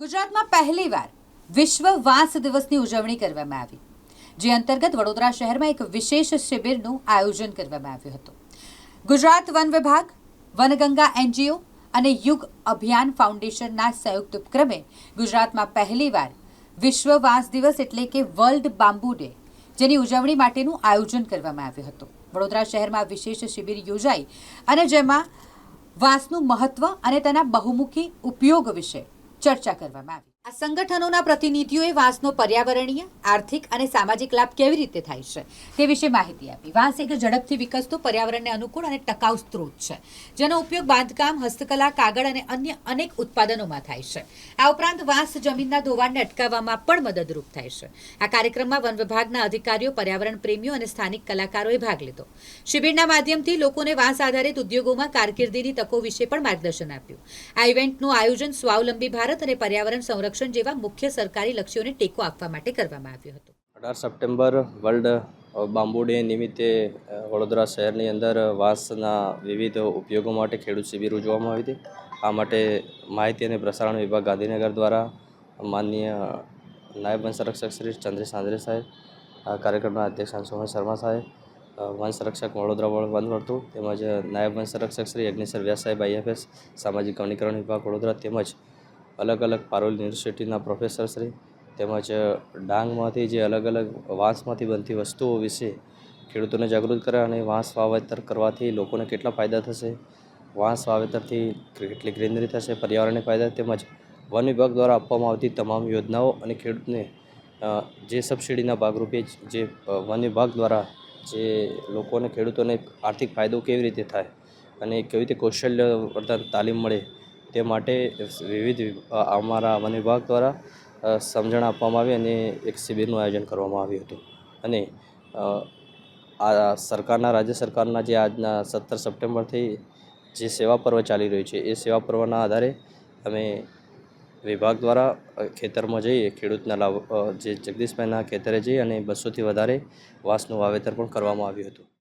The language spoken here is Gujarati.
ગુજરાતમાં પહેલીવાર વિશ્વ વાંસ દિવસની ઉજવણી કરવામાં આવી, જે અંતર્ગત વડોદરા શહેરમાં એક વિશેષ શિબિરનું આયોજન કરવામાં આવ્યું હતું. ગુજરાત વન વિભાગ, વનગંગા એનજીઓ અને યુગ અભિયાન ફાઉન્ડેશનના સંયુક્ત ઉપક્રમે ગુજરાતમાં પહેલીવાર વિશ્વ વાંસ દિવસ એટલે કે વર્લ્ડ બાંબુ ડે, જેની ઉજવણી માટેનું આયોજન કરવામાં આવ્યું હતું. વડોદરા શહેરમાં વિશેષ શિબિર યોજાઈ અને જેમાં વાંસનું મહત્વ અને તેના બહુમુખી ઉપયોગ વિશે ચર્ચા કરવામાં આવી. આ સંગઠનોના પ્રતિનિધિઓએ વાંસનો પર્યાવરણીય, આર્થિક અને સામાજિક લાભ કેવી રીતે થાય છે તે વિશે માહિતી આપી. વાંસ એક ઝડપથી વિકસતો, પર્યાવરણને અનુકૂળ અને ટકાઉ સ્ત્રોત છે. જેનો ઉપયોગ બાંધકામ, હસ્તકલા, કાગળ અને અન્ય અનેક ઉત્પાદનોમાં થાય છે. આ ઉપરાંત વાંસ જમીનના ધોવાણને અટકાવવામાં પણ મદદરૂપ થાય છે. આ કાર્યક્રમમાં વન વિભાગના અધિકારીઓ, પર્યાવરણ પ્રેમીઓ અને સ્થાનિક કલાકારોએ ભાગ લીધો. શિબિરના માધ્યમથી લોકોને વાંસ આધારિત ઉદ્યોગોમાં કારકિર્દીની તકો વિશે પણ માર્ગદર્શન આપ્યું. આ ઇવેન્ટનું આયોજન સ્વાવલંબી ભારત અને પર્યાવરણ સંરક્ષણ જેવા મુખ્ય સરકારી લક્ષ્યોને ટેકો આપવા માટે કરવામાં આવ્યો હતો. અઢાર સપ્ટેમ્બર વર્લ્ડ બાંબુ ડે નિમિત્તે વડોદરા શહેરની અંદર વાંસના વિવિધ ઉપયોગો માટે ખેડૂત શિબિર ઉજવવામાં આવી હતી. આ માટે માહિતી અને પ્રસારણ વિભાગ ગાંધીનગર દ્વારા માનનીય નાયબ વન સંરક્ષક શ્રી ચંદ્રેશ આંદ્રે સાહેબ કાર્યક્રમના અધ્યક્ષ અંશુમન શર્મા સાહેબ વન સંરક્ષક વડોદરા વન વર્તુળ તેમજ નાયબ વન સંરક્ષક શ્રી યજ્ઞેશ્વર વ્યાસ સાહેબ આઈએફએસ સામાજિક વનીકરણ વિભાગ વડોદરા તેમજ અલગ અલગ પારોલ યુનિવર્સિટીના પ્રોફેસરશ્રી તેમજ ડાંગમાંથી જે અલગ અલગ વાંસમાંથી બનતી વસ્તુઓ વિશે ખેડૂતોને જાગૃત કરે અને વાંસ વાવેતર કરવાથી લોકોને કેટલા ફાયદા થશે? વાંસ વાવેતરથી કેટલી ગ્રીનરી થશે, પર્યાવરણને ફાયદા તેમજ વન વિભાગ દ્વારા આપવામાં આવતી તમામ યોજનાઓ અને ખેડૂતને જે સબસિડીના ભાગરૂપે જે વન વિભાગ દ્વારા જે લોકોને, ખેડૂતોને આર્થિક ફાયદો કેવી રીતે થાય અને કેવી રીતે કૌશલ્ય વર્તન તાલીમ મળે તે માટે વિવિધ અમારા વન વિભાગ દ્વારા સમજણ આપવામાં આવી અને એક શિબિરનું આયોજન કરવામાં આવ્યું હતું. અને આ સરકારના, રાજ્ય સરકારના જે આજના સત્તર સપ્ટેમ્બરથી જે સેવા પર્વ ચાલી રહ્યું છે, એ સેવા પર્વના આધારે અમે વિભાગ દ્વારા ખેતરમાં જઈએ ખેડૂતના લાભ જે જગદીશભાઈના ખેતરે જઈ અને બસોથી વધારે વાંસનું વાવેતર પણ કરવામાં આવ્યું હતું.